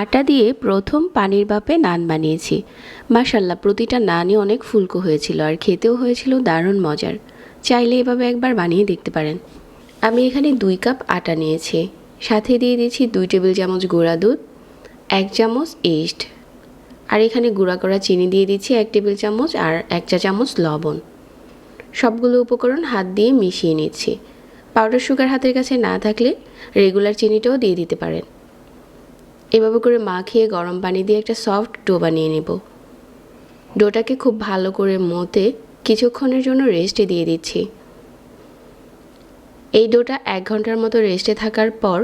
আটা দিয়ে প্রথম পানির বাপে নান বানিয়েছি। মাশাল্লাহ, প্রতিটা নানই অনেক ফুলকো হয়েছিল আর খেতেও হয়েছিল দারুণ মজার। চাইলে এভাবে একবার বানিয়ে দেখতে পারেন। আমি এখানে দুই কাপ আটা নিয়েছি। সাথে দিয়ে দিয়েছি দুই টেবিল চামচ গুঁড়া দুধ, এক চামচ ইস্ট আর এখানে গুঁড়া করা চিনি দিয়ে দিচ্ছি এক টেবিল চামচ আর এক চা চামচ লবণ। সবগুলো উপকরণ হাত দিয়ে মিশিয়ে নিচ্ছি। পাউডার সুগার হাতের কাছে না থাকলে রেগুলার চিনিটাও দিয়ে দিতে পারেন। এভাবে করে মাখিয়ে গরম পানি দিয়ে একটা সফট ডো বানিয়ে নেব। ডোটাকে খুব ভালো করে মতে কিছুক্ষণের জন্য রেস্টে দিয়ে দিচ্ছি। এই ডোটা এক ঘণ্টার মতো রেস্টে থাকার পর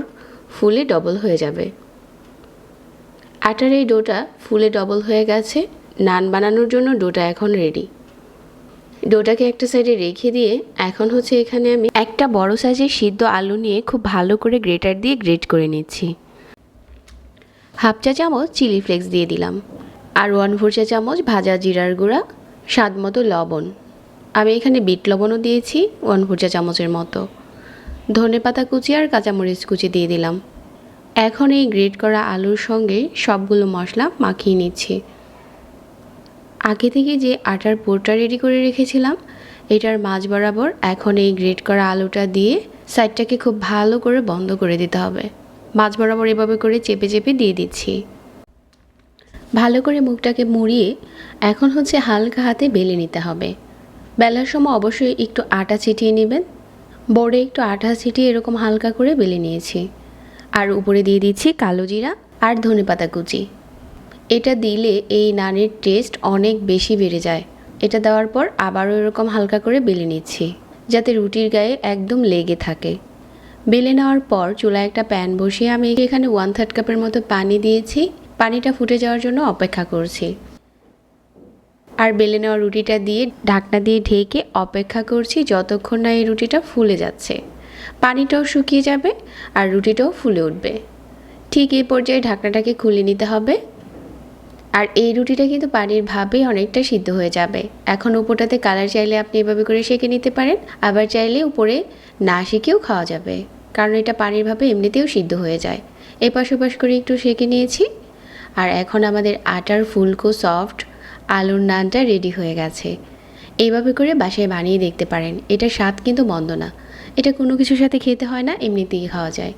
ফুলে ডবল হয়ে যাবে। আটার এই ডোটা ফুলে ডবল হয়ে গেছে, নান বানানোর জন্য ডোটা এখন রেডি ডোটাকে একটা সাইডে রেখে দিয়ে এখন হচ্ছে এখানে আমি একটা বড় সাইজের সিদ্ধ আলু নিয়ে খুব ভালো করে গ্রেটার দিয়ে গ্রেট করে নিচ্ছি। হাফ চা চামচ চিলি ফ্লেক্স দিয়ে দিলাম। আর ওয়ান ফোর চা চামচ ভাজা জিরার গুঁড়া, স্বাদ মতো লবণ। আমি এখানে বিট লবণও দিয়েছি ওয়ান ফোর চা চামচের মতো। ধনে পাতা কুচি আর কাঁচামরিচ কুচি দিয়ে দিলাম। এখন এই গ্রেট করা আলুর সঙ্গে সবগুলো মশলা মাখিয়ে নিচ্ছি। আগে থেকে যে আটার পোরটা রেডি করে রেখেছিলাম, এটার মাঝ বরাবর এখন এই গ্রেট করা আলুটা দিয়ে সাইডটাকে খুব ভালো করে বন্ধ করে দিতে হবে। মাছ বরাবর এভাবে করে চেপে চেপে দিয়ে দিচ্ছি। ভালো করে মুখটাকে মুড়িয়ে এখন হচ্ছে হালকা হাতে বেলে নিতে হবে। বেলার সময় অবশ্যই একটু আটা ছিটিয়ে নেবেন। বোর্ডে একটু আটা ছিটিয়ে এরকম হালকা করে বেলে নিয়েছি। আর উপরে দিয়ে দিচ্ছি কালো জিরা আর ধনে পাতা কুচি। এটা দিলে এই নানের টেস্ট অনেক বেশি বেড়ে যায়। এটা দেওয়ার পর আবারও এরকম হালকা করে বেলে নিচ্ছি, যাতে রুটির গায়ে একদম লেগে থাকে। বেলে নেওয়ার পর চুলায় একটা প্যান বসিয়ে আমি এখানে ওয়ান থার্ড কাপের মতো পানি দিয়েছি। পানিটা ফুটে যাওয়ার জন্য অপেক্ষা করছি। আর বেলে নেওয়া রুটিটা দিয়ে ঢাকনা দিয়ে ঢেকে অপেক্ষা করছি যতক্ষণ না এই রুটিটা ফুলে যাচ্ছে। পানিটাও শুকিয়ে যাবে আর রুটিটাও ফুলে উঠবে। ঠিক এই পর্যায়ে ঢাকনাটাকে খুলে নিতে হবে। আর এই রুটিটা কিন্তু পানির ভাবেই অনেকটা সিদ্ধ হয়ে যাবে। এখন উপরটাতে কালার চাইলে আপনি এভাবে করে সেঁকে নিতে পারেন, আবার চাইলে উপরে না সেঁকেও খাওয়া যাবে, কারণ এটা পানির ভাবে এমনিতেও সিদ্ধ হয়ে যায়। এপাশ ওপাশ করে একটু সেঁকে নিয়েছি, আর এখন আমাদের আটার ফুলকো সফট আলুর নানটা রেডি হয়ে গেছে। এইভাবে করে বাসায় বানিয়ে দেখতে পারেন এটার স্বাদ কিন্তু মন্দ না। এটা কোনো কিছুর সাথে খেতে হয় না, এমনিতেই খাওয়া যায়।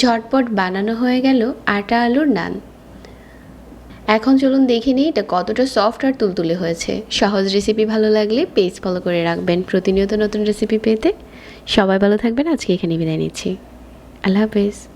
ঝটপট বানানো হয়ে গেল আটা আলুর নান। এখন চলুন দেখে নিই এটা কতটা সফট আর তুলতুলে হয়েছে। সহজ রেসিপি ভালো লাগলে পেজ ফলো করে রাখবেন প্রতিনিয়ত নতুন রেসিপি পেতে। সবাই ভালো থাকবেন, আজকে এখানে বিদায় নিচ্ছি। আল্লাহ হাফেজ।